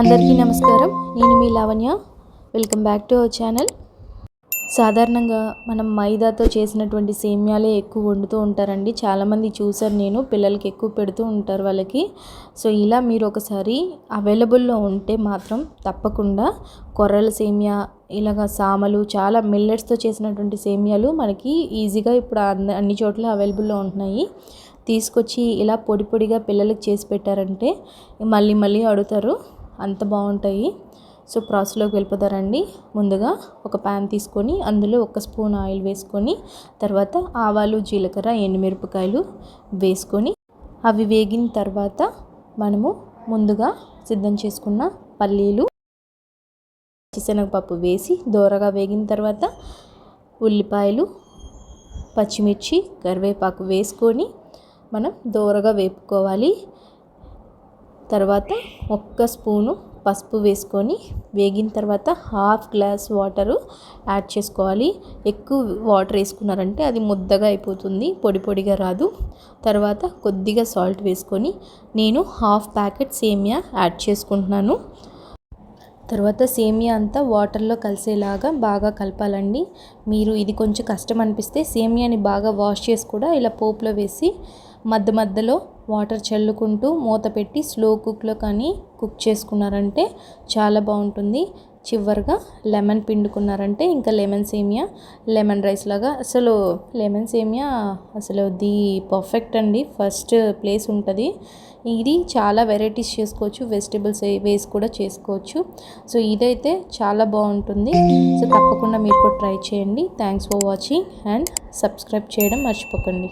అందరికీ నమస్కారం. నేను మీ Lavanya. Welcome back to our channel సాధారణంగా మనం మైదాతో చేసినటువంటి సేమ్యాలే ఎక్కువ వండుతూ ఉంటారండి. చాలామంది చూసారు నేను పిల్లలకి ఎక్కువ పెడుతూ ఉంటారు వాళ్ళకి. సో ఇలా మీరు ఒకసారి అవైలబుల్లో ఉంటే మాత్రం తప్పకుండా కొర్రల సేమియా ఇలాగ సామలు చాలా మిల్లెట్స్తో చేసినటువంటి సేమియాలు మనకి ఈజీగా ఇప్పుడు అన్ని అన్ని చోట్ల అవైలబుల్లో ఉంటున్నాయి. తీసుకొచ్చి ఇలా పొడి పొడిగా పిల్లలకి చేసి పెట్టారంటే మళ్ళీ మళ్ళీ అడుగుతారు. అంత బాగుంటాయి. సో ప్రాసెస్లోకి వెళ్ళిపోతారండి. ముందుగా ఒక ప్యాన్ తీసుకొని అందులో ఒక స్పూన్ ఆయిల్ వేసుకొని తర్వాత ఆవాలు జీలకర్ర ఎండుమిరపకాయలు వేసుకొని అవి వేగిన తర్వాత మనము ముందుగా సిద్ధం చేసుకున్న పల్లీలు పచ్చిశనగపప్పు వేసి దోరగా వేగిన తర్వాత ఉల్లిపాయలు పచ్చిమిర్చి కరివేపాకు వేసుకొని మనం దోరగా వేపుకోవాలి. తర్వాత ఒక్క స్పూను పసుపు వేసుకొని వేగిన తర్వాత హాఫ్ గ్లాస్ వాటరు యాడ్ చేసుకోవాలి. ఎక్కువ వాటర్ వేసుకున్నారంటే అది ముద్దగా అయిపోతుంది పొడి పొడిగా రాదు. తర్వాత కొద్దిగా సాల్ట్ వేసుకొని నేను హాఫ్ ప్యాకెట్ సేమియా యాడ్ చేసుకుంటున్నాను. తర్వాత సేమియా అంతా వాటర్లో కలిసేలాగా బాగా కలపాలండి. మీరు ఇది కొంచెం కష్టం అనిపిస్తే సేమియాని బాగా వాష్ చేసి కూడా ఇలా పోపులో వేసి మధ్య మధ్యలో వాటర్ చల్లుకుంటూ మూత పెట్టి స్లో కుక్లో కానీ కుక్ చేసుకున్నారంటే చాలా బాగుంటుంది. చివరిగా లెమన్ పిండుకున్నారంటే ఇంకా లెమన్ సేమియా లెమన్ రైస్ లాగా. అసలు లెమన్ సేమియా అసలు ది పర్ఫెక్ట్ అండి. ఫస్ట్ ప్లేస్ ఉంటుంది. ఇది చాలా వెరైటీస్ చేసుకోవచ్చు. వెజిటేబుల్స్ వేసి కూడా చేసుకోవచ్చు. సో ఇదైతే చాలా బాగుంటుంది. సో తప్పకుండా మీరు కూడా ట్రై చేయండి. Thanks for watching and subscribe చేయడం మర్చిపోకండి.